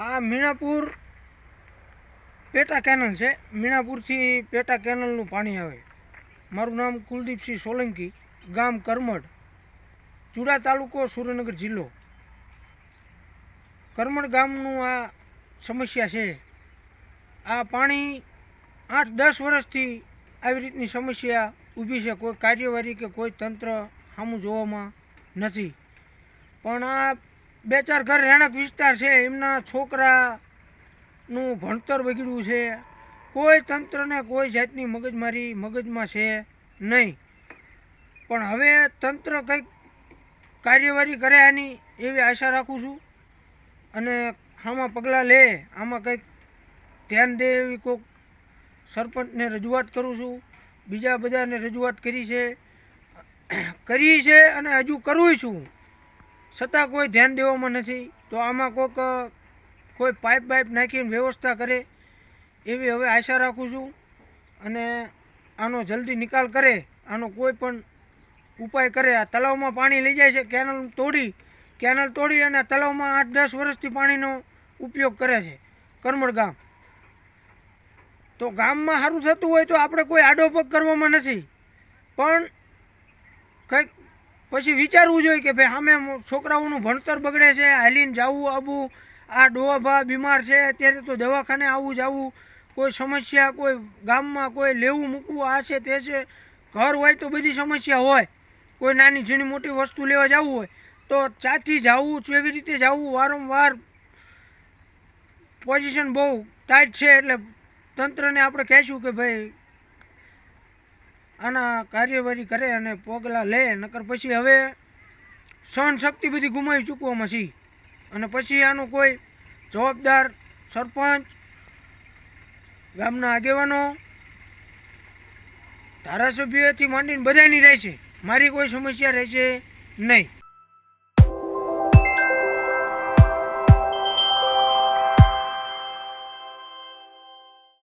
આ મીણાપુર પેટા કેનલ છે. મીણાપુરથી પેટા કેનલનું પાણી આવે. મારું નામ કુલદીપસિંહ સોલંકી, ગામ કરમડ, ચુડા તાલુકો સુરેન્દ્રનગર જિલ્લો. કરમડ ગામનું આ સમસ્યા છે. આ પાણી આઠ દસ વર્ષથી આવી રીતની સમસ્યા ઊભી છે. કોઈ કાર્યવાહી કે કોઈ તંત્ર સામું જોવામાં નથી. પણ આ બે ચાર ઘર રહેણાંક વિસ્તાર છે, એમના છોકરાનું ભણતર બગડ્યું છે. કોઈ તંત્રને, કોઈ જાતની મગજમારી મગજમાં છે નહીં. પણ હવે તંત્ર કંઈક કાર્યવાહી કરે આની એવી આશા રાખું છું. અને આમાં પગલાં લે, આમાં કંઈક ધ્યાન દે એવી કોઈક સરપંચને રજૂઆત કરું છું. બીજા બધાને રજૂઆત કરી છે. કરી છે અને હજુ કરું છું. છતાં કોઈ ધ્યાન દેવામાં નથી, તો આમાં કોઈક કોઈ પાઇપ બાઇપ નાખીને વ્યવસ્થા કરે, એવી હવે આશા રાખું છું. અને આનો જલ્દી નિકાલ કરે, આનો કોઈ પણ ઉપાય કરે. આ તળાવમાં પાણી લઈ જાય છે, કેનલ તોડી કેનલ તોડી અને તળાવમાં આઠ દસ વર્ષથી પાણીનો ઉપયોગ કરે છે કરમડ ગામ. તો ગામમાં સારું થતું હોય તો આપણે કોઈ આડોપગ કરવામાં નથી. પણ કંઈક પછી વિચારવું જોઈએ કે ભાઈ સામે છોકરાઓનું ભણતર બગડે છે, હાલીને જવું આવવું આ ડોવાભા બીમાર છે, અત્યારે તો દવાખાને આવવું જવું, કોઈ સમસ્યા, કોઈ ગામમાં કોઈ લેવું મૂકવું, આ છે, તે છે, ઘર હોય તો બધી સમસ્યા હોય. કોઈ નાની ઝીણી મોટી વસ્તુ લેવા જવું હોય, તો ચાથી જવું, કેવી રીતે જવું, વારંવાર પોઝિશન બહુ ટાઈટ છે, એટલે તંત્રને આપણે કહેશું કે ભાઈ આના કાર્યવાહી કરે અને પગલાં લે, નકર પછી હવે સહન શક્તિ બધી ગુમાવી ચૂકવામાં છી અને પછી આનું કોઈ જવાબદાર સરપંચ, ગામના આગેવાનો, ધારાસભ્યથી માંડીને બધાની રહે છે મારી કોઈ સમસ્યા રહેશે નહીં.